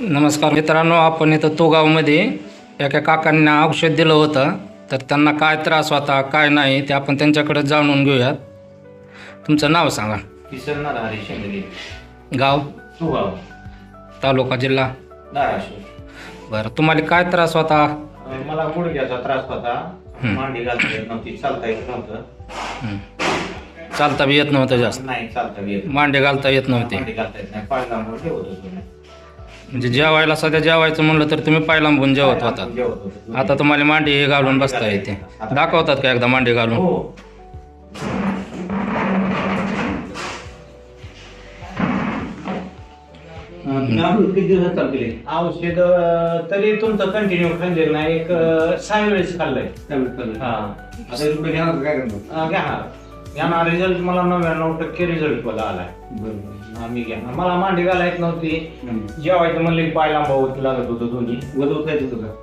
नमस्कार मित्रांनो आपण इथं तोगावमध्ये एका काकांना औषध दिलं होतं. तर त्यांना काय त्रास होता काय नाही ते आपण त्यांच्याकडे जाणून घेऊयात. तुमचं नाव सांगा. गाव? सुगाव तालुका जिल्हा? धाराशिव. बरं तुम्हाला काय त्रास होता? अं, मला गुडघ्याचा त्रास होता. मांडी घालता येत नव्हती चालता येत नव्हतं. हं. चालता बी येत नव्हतं जास्त. नाही चालता येत मांडे घालता येत नव्हते. मांडी घालता येत नाही पाय लांबून ठेवत होतो मी. म्हणजे जेवायला सध्या जेवायचं म्हणलं तर तुम्ही पायलांबून जेवत पाय होता. लांबून जेवत होतो आता तुम्हाला मांडी हे घालून बसता येते. दाखवतात का एकदा मांडी घालून? हो. औषध अं, तरी तुमचं कंटिन्यू खाल्लेलं नाही. एक अं, सहा वेळेस खाल्लंय. हा. अं, घ्या ना घ्या. ना रिझल्ट मला नव्याण्णव टक्के रिझल्ट मला आलाय. हा, मी घ्या ना. मला मांडी घालायत नव्हती. जेवायचं म्हणले पाय लांबावत लागत होतं दोन्ही.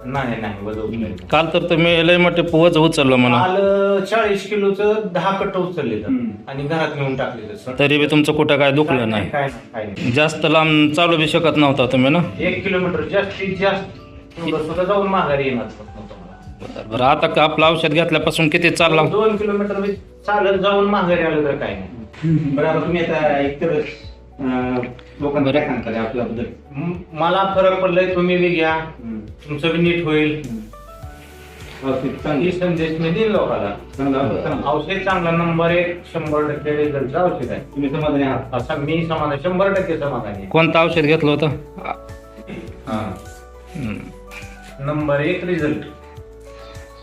नाही नाही वजवत नाही. काल तर तुम्ही लय मोठे पोवच उचललं म्हणा. काल चाळीस किलोचं दहा कट्ट उचलले आणि घरात नेऊन टाकले तसं. तरी बी तुमचं कुठं काय दुखलं नाही. काय नाही काय नाही. जास्त लांब चालू बी शकत नव्हता तुम्ही ना? एक किलोमीटर जास्तीत जास्त. सुद्धा जाऊन माघारी येणार नव्हतं. बरं आता का आपलं औषध घेतल्यापासून किती चालला? दोन किलोमीटर मी चालत जाऊन माघारी आलं तर काय नाही. बरं आता तुम्ही आता एकतर लोकांना काय सांगता आपल्याबद्दल? म- मला फरक पडलाय तुम्ही बी घ्या. तुमचं बी नीट होईल. औषध ही चांगली. संदेश मी देईन लोकांना चांगलं औषध चांगलं. औषध चांगला नंबर एक शंभर टक्के रिझल्ट औषध आहे. तुम्ही समाधानी आहात? असं मी समाधान शंभर टक्के समाधानी आहे. कोणतं औषध घेतलं होतं. नंबर एक रिझल्ट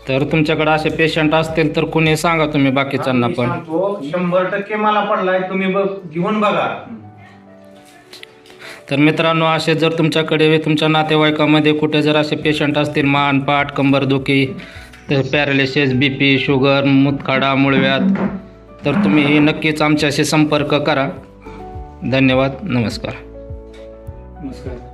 तर तुमच्याकडे असे पेशंट असतील तर कुणी सांगा तुम्ही बाकीच्यांना मी पण. सांगतो शंभर टक्के मला पडलाय तुम्ही बघ घेऊन बघा. तर मित्रांनो असे जर तुमच्याकडे तुमच्या नातेवाईकामध्ये कुठे जर असे पेशंट असतील मान पाठ कंबरदुखी तर पॅरालिसिस बी पी शुगर मुतखडा मुळव्यात तर तुम्ही नक्कीच आमच्याशी संपर्क करा. धन्यवाद नमस्कार. नमस्कार.